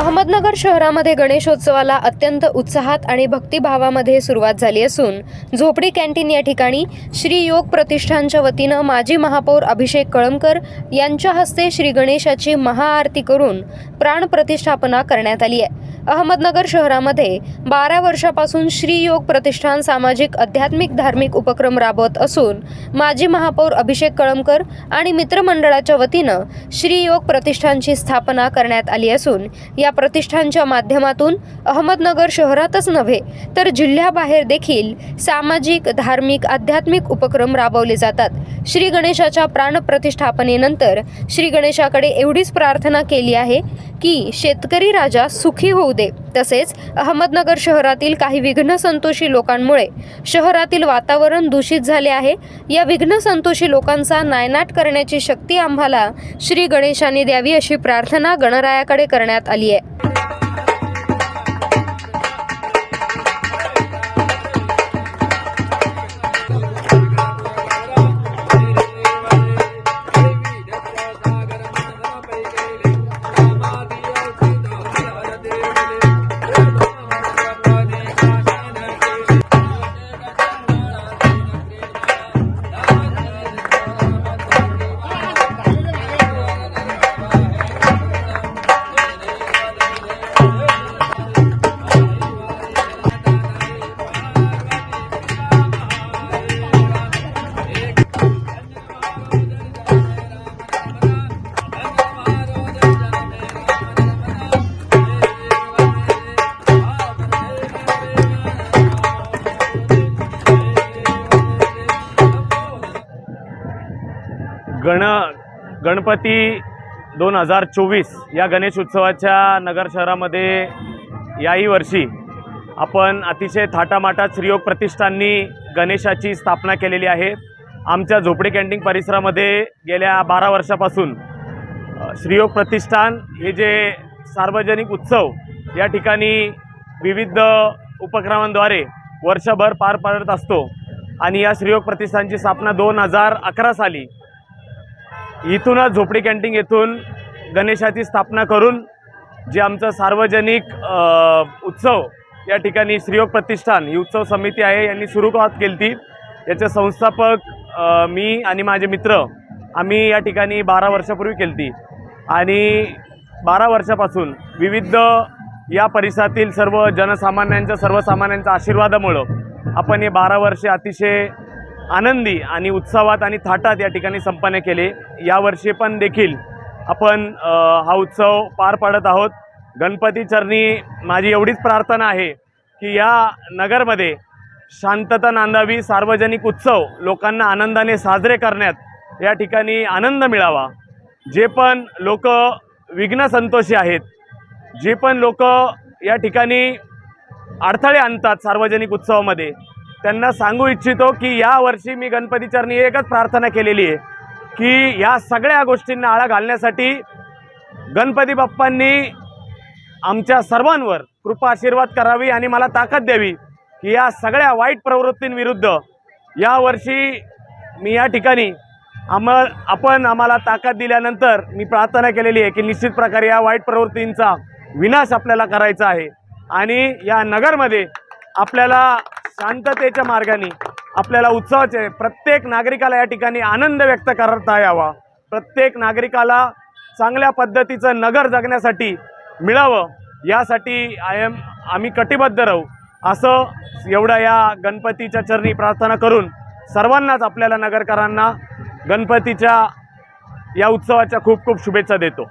अहमदनगर शहरामध्ये गणेशोत्सवाला अत्यंत उत्साहात आणि भक्तिभावामध्ये सुरुवात झाली असून झोपडी कॅन्टीन या ठिकाणी श्री योग प्रतिष्ठानच्या वतीनं माजी महापौर अभिषेक कळमकर यांच्या हस्ते श्री गणेशाची महाआरती करून प्राण प्रतिष्ठापना करण्यात आली आहे. अहमदनगर शहरामध्ये बारा वर्षापासून श्री योग प्रतिष्ठान सामाजिक अध्यात्मिक धार्मिक उपक्रम राबवत असून माजी महापौर अभिषेक कळमकर आणि मित्रमंडळाच्या वतीनं श्री योग प्रतिष्ठानची स्थापना करण्यात आली असून या प्रतिष्ठानच्या माध्यमातून अहमदनगर शहरातच नव्हे तर जिल्ह्याबाहेर देखील सामाजिक धार्मिक आध्यात्मिक उपक्रम राबवले जातात. श्री गणेशाच्या प्राणप्रतिष्ठापनेनंतर श्री गणेशाकडे एवढीच प्रार्थना केली आहे की शेतकरी राजा सुखी होऊ दे. तसेच अहमदनगर शहरातील काही विघ्न संतोषी लोकांमुळे शहरातील वातावरण दूषित झाले आहे. या विघ्न संतोषी लोकांचा नायनाट करण्याची शक्ती आम्हाला श्री गणेशाने द्यावी अशी प्रार्थना गणरायाकडे करण्यात आली आहे. गण गणपती दोन हजार चोवीस या गणेश उत्सवाच्या नगर शहरामध्ये याही वर्षी आपण अतिशय थाटामाटात श्रीयोग प्रतिष्ठाननी गणेशाची स्थापना केलेली आहे. आमच्या झोपडी कॅन्टीन परिसरामध्ये गेल्या बारा वर्षापासून श्रीयोग प्रतिष्ठान हे जे सार्वजनिक उत्सव या ठिकाणी विविध उपक्रमांद्वारे वर्षभर पार पाडत असतो आणि या श्रीयोग प्रतिष्ठानची स्थापना दोन हजार अकरा साली इथूनच झोपडी कॅन्टीन येथून गणेशाची स्थापना करून जे आमचं सार्वजनिक उत्सव या ठिकाणी श्रीयोग प्रतिष्ठान ही उत्सव समिती आहे यांनी सुरुवात केली ती याचे संस्थापक मी आणि माझे मित्र आम्ही या ठिकाणी बारा वर्षापूर्वी केली ती आणि बारा वर्षापासून विविध या परिसरातील सर्व जनसामान्यांच्या सर्वसामान्यांच्या आशीर्वादामुळं आपण हे बारा वर्षे अतिशय आनंदी आणि उत्सवात आणि थाटात या ठिकाणी संपन्न केले. यावर्षी पण देखील आपण हा उत्सव पार पाडत आहोत. गणपती चरणी माझी एवढीच प्रार्थना आहे की या नगरमध्ये शांतता नांदावी सार्वजनिक उत्सव लोकांना आनंदाने साजरे करण्यात या ठिकाणी आनंद मिळावा. जे पण लोक विघ्न संतोषी आहेत जे पण लोक या ठिकाणी अडथळे आणतात सार्वजनिक उत्सवामध्ये त्यांना सांगू इच्छितो की यावर्षी मी गणपती चरणी एकच प्रार्थना केलेली आहे की या सगळ्या गोष्टींना आळा घालण्यासाठी गणपती बाप्पांनी आमच्या सर्वांवर कृपा आशीर्वाद करावी आणि मला ताकद द्यावी की या सगळ्या वाईट प्रवृत्तींविरुद्ध यावर्षी मी या ठिकाणी आम आपण आम्हाला ताकद दिल्यानंतर मी प्रार्थना केलेली आहे की निश्चित प्रकारे या वाईट प्रवृत्तींचा विनाश आपल्याला करायचा आहे आणि या नगरमध्ये आपल्याला शांततेच्या मार्गाने आपल्याला उत्सवाचे प्रत्येक नागरिकाला या ठिकाणी आनंद व्यक्त करता यावा. प्रत्येक नागरिकाला चांगल्या पद्धतीचं नगर जगण्यासाठी मिळावं यासाठी आय एम आम्ही कटिबद्ध राहू. असं एवढं या गणपतीच्या चरणी प्रार्थना करून सर्वांनाच आपल्याला नगरकरांना गणपतीच्या या उत्सवाच्या खूप खूप शुभेच्छा देतो.